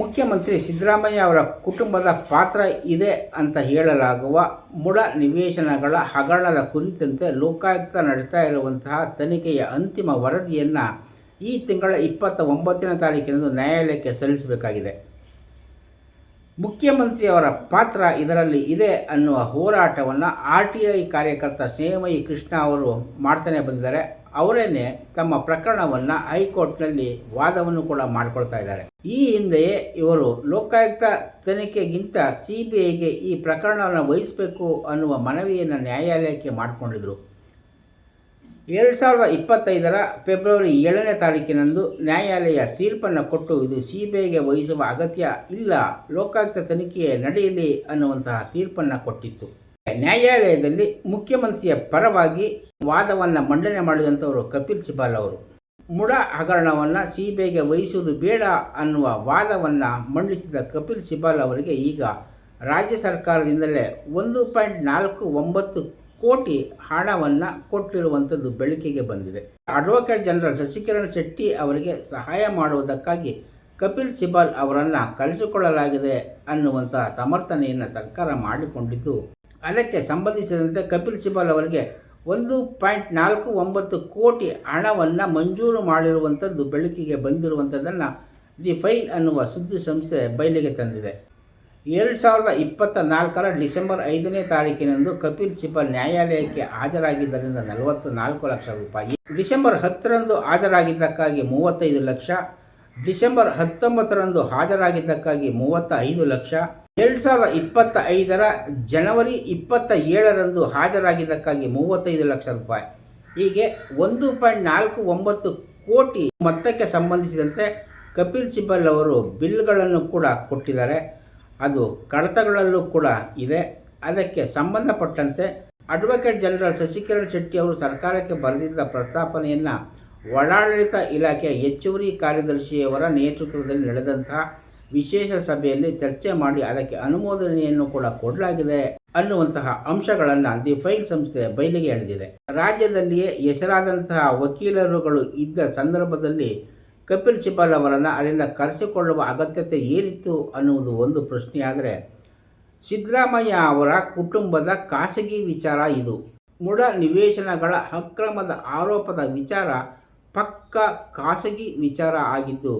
ಮುಖ್ಯಮಂತ್ರಿ ಸಿದ್ದರಾಮಯ್ಯ ಅವರ ಕುಟುಂಬದ ಪಾತ್ರ ಇದೆ ಅಂತ ಹೇಳಲಾಗುವ ಮುಡ ನಿವೇಶನಗಳ ಹಗರಣದ ಕುರಿತಂತೆ ಲೋಕಾಯುಕ್ತ ನಡೆಸ್ತಾ ಇರುವಂತಹ ತನಿಖೆಯ ಅಂತಿಮ ವರದಿಯನ್ನು ಈ ತಿಂಗಳ ಇಪ್ಪತ್ತ ಒಂಬತ್ತನೇ ತಾರೀಕಿನಂದು ನ್ಯಾಯಾಲಯಕ್ಕೆ ಸಲ್ಲಿಸಬೇಕಾಗಿದೆ. ಮುಖ್ಯಮಂತ್ರಿಯವರ ಪಾತ್ರ ಇದರಲ್ಲಿ ಇದೆ ಅನ್ನುವ ಹೋರಾಟವನ್ನು ಆರ್ ಟಿ ಐ ಕಾರ್ಯಕರ್ತ ಸ್ನೇಹಮಯಿ ಕೃಷ್ಣ ಅವರು ಮಾಡ್ತಾನೆ ಬಂದಿದ್ದಾರೆ. ಅವರೇನೆ ತಮ್ಮ ಪ್ರಕರಣವನ್ನು ಹೈಕೋರ್ಟ್ನಲ್ಲಿ ವಾದವನ್ನು ಕೂಡ ಮಾಡಿಕೊಳ್ತಾ ಇದ್ದಾರೆ. ಈ ಹಿಂದೆಯೇ ಇವರು ಲೋಕಾಯುಕ್ತ ತನಿಖೆಗಿಂತ ಸಿ ಬಿ ಐಗೆ ಈ ಪ್ರಕರಣವನ್ನು ವಹಿಸಬೇಕು ಅನ್ನುವ ಮನವಿಯನ್ನು ನ್ಯಾಯಾಲಯಕ್ಕೆ ಮಾಡಿಕೊಂಡಿದ್ರು. ಎರಡು ಸಾವಿರದ ಇಪ್ಪತ್ತೈದರ ಫೆಬ್ರವರಿ ಏಳನೇ ತಾರೀಕಿನಂದು ನ್ಯಾಯಾಲಯ ತೀರ್ಪನ್ನು ಕೊಟ್ಟು ಇದು ಸಿ ಬಿ ಐಗೆ ವಹಿಸುವ ಅಗತ್ಯ ಇಲ್ಲ, ಲೋಕಾಯುಕ್ತ ತನಿಖೆ ನಡೆಯಲಿ ಅನ್ನುವಂತಹ ತೀರ್ಪನ್ನು ಕೊಟ್ಟಿತ್ತು. ನ್ಯಾಯಾಲಯದಲ್ಲಿ ಮುಖ್ಯಮಂತ್ರಿಯ ಪರವಾಗಿ ವಾದವನ್ನು ಮಂಡನೆ ಮಾಡಿದಂಥವರು ಕಪಿಲ್ ಸಿಬಾಲ್ ಅವರು. ಮುಡ ಹಗರಣವನ್ನು ಸಿ ಬಿ ವಹಿಸುವುದು ಬೇಡ ಅನ್ನುವ ವಾದವನ್ನು ಮಂಡಿಸಿದ ಕಪಿಲ್ ಸಿಬಾಲ್ ಅವರಿಗೆ ಈಗ ರಾಜ್ಯ ಸರ್ಕಾರದಿಂದಲೇ ಒಂದು ಪಾಯಿಂಟ್ ನಾಲ್ಕು ಒಂಬತ್ತು ಕೋಟಿ ಹಣವನ್ನು ಕೊಟ್ಟಿರುವಂಥದ್ದು ಬೆಳಕಿಗೆ ಬಂದಿದೆ. ಅಡ್ವೊಕೇಟ್ ಜನರಲ್ ಶಶಿಕಿರಣ್ ಶೆಟ್ಟಿ ಅವರಿಗೆ ಸಹಾಯ ಮಾಡುವುದಕ್ಕಾಗಿ ಕಪಿಲ್ ಸಿಬಾಲ್ ಅವರನ್ನು ಕರೆಸಿಕೊಳ್ಳಲಾಗಿದೆ ಅನ್ನುವಂತಹ ಸಮರ್ಥನೆಯನ್ನು ಸರ್ಕಾರ ಮಾಡಿಕೊಂಡಿದ್ದು ಅದಕ್ಕೆ ಸಂಬಂಧಿಸಿದಂತೆ ಕಪಿಲ್ ಸಿಬಲ್ ಅವರಿಗೆ ಒಂದು ಪಾಯಿಂಟ್ ನಾಲ್ಕು ಒಂಬತ್ತು ಕೋಟಿ ಹಣವನ್ನು ಮಂಜೂರು ಮಾಡಿರುವಂಥದ್ದು ಬೆಳಕಿಗೆ ಬಂದಿರುವಂಥದ್ದನ್ನು ದಿ ಫೈಲ್ ಅನ್ನುವ ಸುದ್ದಿ ಸಂಸ್ಥೆ ಬಯಲಿಗೆ ತಂದಿದೆ. ಎರಡು ಸಾವಿರದ ಇಪ್ಪತ್ತ ನಾಲ್ಕರ ಡಿಸೆಂಬರ್ ಐದನೇ ತಾರೀಕಿನಂದು ಕಪಿಲ್ ಸಿಬಲ್ ನ್ಯಾಯಾಲಯಕ್ಕೆ ಹಾಜರಾಗಿದ್ದರಿಂದ ನಲವತ್ತು ನಾಲ್ಕು ಲಕ್ಷ ರೂಪಾಯಿ. ಡಿಸೆಂಬರ್ ಹತ್ತರಂದು ಹಾಜರಾಗಿದ್ದಕ್ಕಾಗಿ ಮೂವತ್ತೈದು ಲಕ್ಷ, ಡಿಸೆಂಬರ್ ಹತ್ತೊಂಬತ್ತರಂದು ಹಾಜರಾಗಿದ್ದಕ್ಕಾಗಿ ಮೂವತ್ತ ಐದು ಲಕ್ಷ ಎರಡು ಸಾವಿರದ ಇಪ್ಪತ್ತ ಐದರ ಜನವರಿ ಇಪ್ಪತ್ತ ಏಳರಂದು ಹಾಜರಾಗಿದ್ದಕ್ಕಾಗಿ ಮೂವತ್ತೈದು ಲಕ್ಷ ರೂಪಾಯಿ. ಹೀಗೆ ಒಂದು ಪಾಯಿಂಟ್ ನಾಲ್ಕು ಒಂಬತ್ತು ಕೋಟಿ ಮೊತ್ತಕ್ಕೆ ಸಂಬಂಧಿಸಿದಂತೆ ಕಪಿಲ್ ಸಿಬ್ಬಲ್ ಅವರು ಬಿಲ್ಗಳನ್ನು ಕೂಡ ಕೊಟ್ಟಿದ್ದಾರೆ. ಅದು ಕಡತಗಳಲ್ಲೂ ಕೂಡ ಇದೆ. ಅದಕ್ಕೆ ಸಂಬಂಧಪಟ್ಟಂತೆ ಅಡ್ವೊಕೇಟ್ ಜನರಲ್ ಶಶಿಕಿರಣ್ ಶೆಟ್ಟಿ ಅವರು ಸರ್ಕಾರಕ್ಕೆ ಬರೆದಿದ್ದ ಪ್ರಸ್ತಾಪನೆಯನ್ನು ಒಳಾಡಳಿತ ಇಲಾಖೆಯ ಹೆಚ್ಚುವರಿ ಕಾರ್ಯದರ್ಶಿಯವರ ನೇತೃತ್ವದಲ್ಲಿ ನಡೆದಂತಹ ವಿಶೇಷ ಸಭೆಯಲ್ಲಿ ಚರ್ಚೆ ಮಾಡಿ ಅದಕ್ಕೆ ಅನುಮೋದನೆಯನ್ನು ಕೂಡ ಕೊಡಲಾಗಿದೆ ಅನ್ನುವಂತಹ ಅಂಶಗಳನ್ನು ದಿ ಫೈಲ್ ಸಂಸ್ಥೆ ಬಯಲಿಗೆ ಎಳೆದಿದೆ. ರಾಜ್ಯದಲ್ಲಿಯೇ ಹೆಸರಾದಂತಹ ವಕೀಲರುಗಳು ಇದ್ದ ಸಂದರ್ಭದಲ್ಲಿ ಕಪಿಲ್ ಸಿಬಲ್ ಅವರನ್ನು ಅಲ್ಲಿಂದ ಕರೆಸಿಕೊಳ್ಳುವ ಅಗತ್ಯತೆ ಏನಿತ್ತು ಅನ್ನುವುದು ಒಂದು ಪ್ರಶ್ನೆಯಾದರೆ, ಸಿದ್ದರಾಮಯ್ಯ ಅವರ ಕುಟುಂಬದ ಖಾಸಗಿ ವಿಚಾರ ಇದು. ಮುಡ ನಿವೇಶನಗಳ ಅಕ್ರಮದ ಆರೋಪದ ವಿಚಾರ ಪಕ್ಕ ಖಾಸಗಿ ವಿಚಾರ ಆಗಿದ್ದು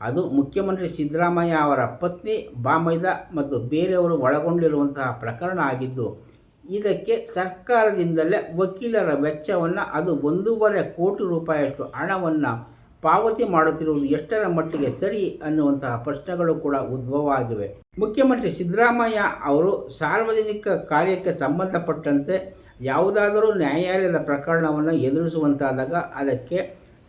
ಅದು ಮುಖ್ಯಮಂತ್ರಿ ಸಿದ್ದರಾಮಯ್ಯ ಅವರ ಪತ್ನಿ ಬಾಮೈದ ಮತ್ತು ಬೇರೆಯವರು ಒಳಗೊಂಡಿರುವಂತಹ ಪ್ರಕರಣ ಆಗಿದ್ದು, ಇದಕ್ಕೆ ಸರ್ಕಾರದಿಂದಲೇ ವಕೀಲರ ವೆಚ್ಚವನ್ನು ಅದು ಒಂದೂವರೆ ಕೋಟಿ ರೂಪಾಯಿಯಷ್ಟು ಹಣವನ್ನು ಪಾವತಿ ಮಾಡುತ್ತಿರುವುದು ಎಷ್ಟರ ಮಟ್ಟಿಗೆ ಸರಿ ಅನ್ನುವಂತಹ ಪ್ರಶ್ನೆಗಳು ಕೂಡ ಉದ್ಭವ ಆಗಿವೆ ಮುಖ್ಯಮಂತ್ರಿ ಸಿದ್ದರಾಮಯ್ಯ ಅವರು ಸಾರ್ವಜನಿಕ ಕಾರ್ಯಕ್ಕೆ ಸಂಬಂಧಪಟ್ಟಂತೆ ಯಾವುದಾದರೂ ನ್ಯಾಯಾಲಯದ ಪ್ರಕರಣವನ್ನು ಎದುರಿಸುವಂತಾದಾಗ ಅದಕ್ಕೆ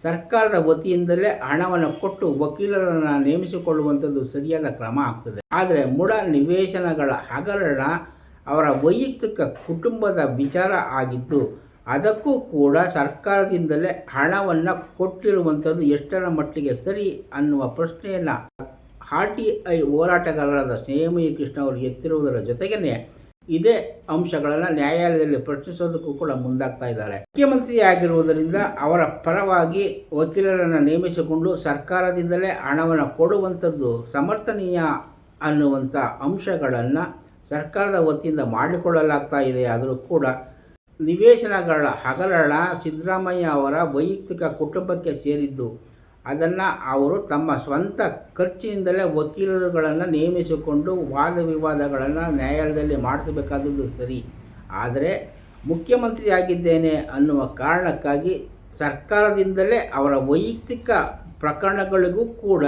ಸರ್ಕಾರದ ವತಿಯಿಂದಲೇ ಹಣವನ್ನು ಕೊಟ್ಟು ವಕೀಲರನ್ನು ನೇಮಿಸಿಕೊಳ್ಳುವಂಥದ್ದು ಸರಿಯಾದ ಕ್ರಮ ಆಗ್ತದೆ. ಆದರೆ ಮೂಢ ನಿವೇಶನಗಳ ಹಗರಣ ಅವರ ವೈಯಕ್ತಿಕ ಕುಟುಂಬದ ವಿಚಾರ ಆಗಿದ್ದು, ಅದಕ್ಕೂ ಕೂಡ ಸರ್ಕಾರದಿಂದಲೇ ಹಣವನ್ನು ಕೊಟ್ಟಿರುವಂಥದ್ದು ಎಷ್ಟರ ಮಟ್ಟಿಗೆ ಸರಿ ಅನ್ನುವ ಪ್ರಶ್ನೆಯನ್ನು ಆರ್ ಟಿ ಐ ಹೋರಾಟಗಾರರಾದ ಸ್ನೇಹಮಯಿ ಕೃಷ್ಣ ಅವರು ಎತ್ತಿರುವುದರ ಜೊತೆಗೇ ಇದೇ ಅಂಶಗಳನ್ನು ನ್ಯಾಯಾಲಯದಲ್ಲಿ ಪ್ರಶ್ನಿಸೋದಕ್ಕೂ ಕೂಡ ಮುಂದಾಗ್ತಾ ಇದ್ದಾರೆ. ಮುಖ್ಯಮಂತ್ರಿ ಆಗಿರುವುದರಿಂದ ಅವರ ಪರವಾಗಿ ವಕೀಲರನ್ನು ನೇಮಿಸಿಕೊಂಡು ಸರ್ಕಾರದಿಂದಲೇ ಹಣವನ್ನು ಕೊಡುವಂಥದ್ದು ಸಮರ್ಥನೀಯ ಅನ್ನುವಂಥ ಅಂಶಗಳನ್ನು ಸರ್ಕಾರದ ವತಿಯಿಂದ ಮಾಡಿಕೊಳ್ಳಲಾಗ್ತಾ ಇದೆ. ಆದರೂ ಕೂಡ ನಿವೇಶನಗಳ ಹಗರಣ ಸಿದ್ದರಾಮಯ್ಯ ಅವರ ವೈಯಕ್ತಿಕ ಕುಟುಂಬಕ್ಕೆ ಸೇರಿದ್ದು ಅದನ್ನು ಅವರು ತಮ್ಮ ಸ್ವಂತ ಖರ್ಚಿನಿಂದಲೇ ವಕೀಲರುಗಳನ್ನು ನೇಮಿಸಿಕೊಂಡು ವಾದ ವಿವಾದಗಳನ್ನು ನ್ಯಾಯಾಲಯದಲ್ಲಿ ಮಾಡಿಸಬೇಕಾದದ್ದು ಸರಿ. ಆದರೆ ಮುಖ್ಯಮಂತ್ರಿಯಾಗಿದ್ದೇನೆ ಅನ್ನುವ ಕಾರಣಕ್ಕಾಗಿ ಸರ್ಕಾರದಿಂದಲೇ ಅವರ ವೈಯಕ್ತಿಕ ಪ್ರಕರಣಗಳಿಗೂ ಕೂಡ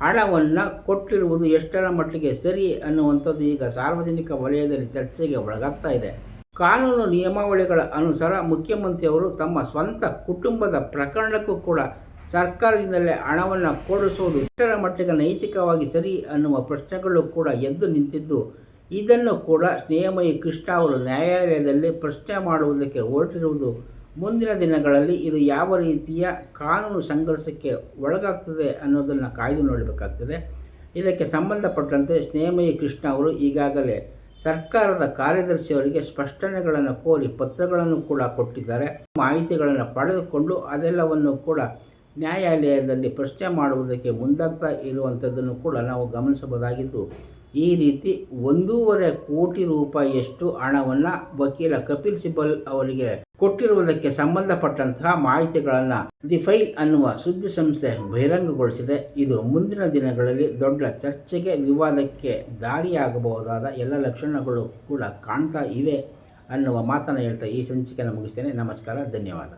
ಹಣವನ್ನು ಕೊಟ್ಟಿರುವುದು ಎಷ್ಟರ ಮಟ್ಟಿಗೆ ಸರಿ ಅನ್ನುವಂಥದ್ದು ಈಗ ಸಾರ್ವಜನಿಕ ವಲಯದಲ್ಲಿ ಚರ್ಚೆಗೆ ಒಳಗಾಗ್ತಾ ಇದೆ. ಕಾನೂನು ನಿಯಮಾವಳಿಗಳ ಅನುಸಾರ ಮುಖ್ಯಮಂತ್ರಿಯವರು ತಮ್ಮ ಸ್ವಂತ ಕುಟುಂಬದ ಪ್ರಕರಣಕ್ಕೂ ಕೂಡ ಸರ್ಕಾರದಿಂದಲೇ ಹಣವನ್ನು ಕೊಡಿಸುವುದು ಇಷ್ಟರ ಮಟ್ಟಿಗೆ ನೈತಿಕವಾಗಿ ಸರಿ ಅನ್ನುವ ಪ್ರಶ್ನೆಗಳು ಕೂಡ ಎದ್ದು ನಿಂತಿದ್ದು. ಇದನ್ನು ಕೂಡ ಸ್ನೇಹಮಯಿ ಕೃಷ್ಣ ಅವರು ನ್ಯಾಯಾಲಯದಲ್ಲಿ ಪ್ರಶ್ನೆ ಮಾಡುವುದಕ್ಕೆ ಹೊರಟಿರುವುದು. ಮುಂದಿನ ದಿನಗಳಲ್ಲಿ ಇದು ಯಾವ ರೀತಿಯ ಕಾನೂನು ಸಂಘರ್ಷಕ್ಕೆ ಒಳಗಾಗ್ತದೆ ಅನ್ನೋದನ್ನು ಕಾಯ್ದು ನೋಡಬೇಕಾಗ್ತದೆ. ಇದಕ್ಕೆ ಸಂಬಂಧಪಟ್ಟಂತೆ ಸ್ನೇಹಮಯಿ ಕೃಷ್ಣ ಅವರು ಈಗಾಗಲೇ ಸರ್ಕಾರದ ಕಾರ್ಯದರ್ಶಿಯವರಿಗೆ ಸ್ಪಷ್ಟನೆಗಳನ್ನು ಕೋರಿ ಪತ್ರಗಳನ್ನು ಕೂಡ ಕೊಟ್ಟಿದ್ದಾರೆ. ಮಾಹಿತಿಗಳನ್ನು ಪಡೆದುಕೊಂಡು ಅದೆಲ್ಲವನ್ನು ಕೂಡ ನ್ಯಾಯಾಲಯದಲ್ಲಿ ಪ್ರಶ್ನೆ ಮಾಡುವುದಕ್ಕೆ ಮುಂದಾಗ್ತಾ ಇರುವಂಥದ್ದನ್ನು ಕೂಡ ನಾವು ಗಮನಿಸಬಹುದಾಗಿದ್ದು, ಈ ರೀತಿ ಒಂದೂವರೆ ಕೋಟಿ ರೂಪಾಯಿಯಷ್ಟು ಹಣವನ್ನು ವಕೀಲ ಕಪಿಲ್ ಸಿಬಲ್ ಅವರಿಗೆ ಕೊಟ್ಟಿರುವುದಕ್ಕೆ ಸಂಬಂಧಪಟ್ಟಂತಹ ಮಾಹಿತಿಗಳನ್ನು ದಿ ಫೈಲ್ ಅನ್ನುವ ಸುದ್ದಿ ಸಂಸ್ಥೆ ಬಹಿರಂಗಗೊಳಿಸಿದೆ. ಇದು ಮುಂದಿನ ದಿನಗಳಲ್ಲಿ ದೊಡ್ಡ ಚರ್ಚೆಗೆ, ವಿವಾದಕ್ಕೆ ದಾರಿಯಾಗಬಹುದಾದ ಎಲ್ಲ ಲಕ್ಷಣಗಳು ಕೂಡ ಕಾಣ್ತಾ ಇವೆ ಅನ್ನುವ ಮಾತನ್ನು ಹೇಳ್ತಾ ಈ ಸಂಚಿಕೆಯನ್ನು ಮುಗಿಸ್ತೇನೆ. ನಮಸ್ಕಾರ, ಧನ್ಯವಾದ.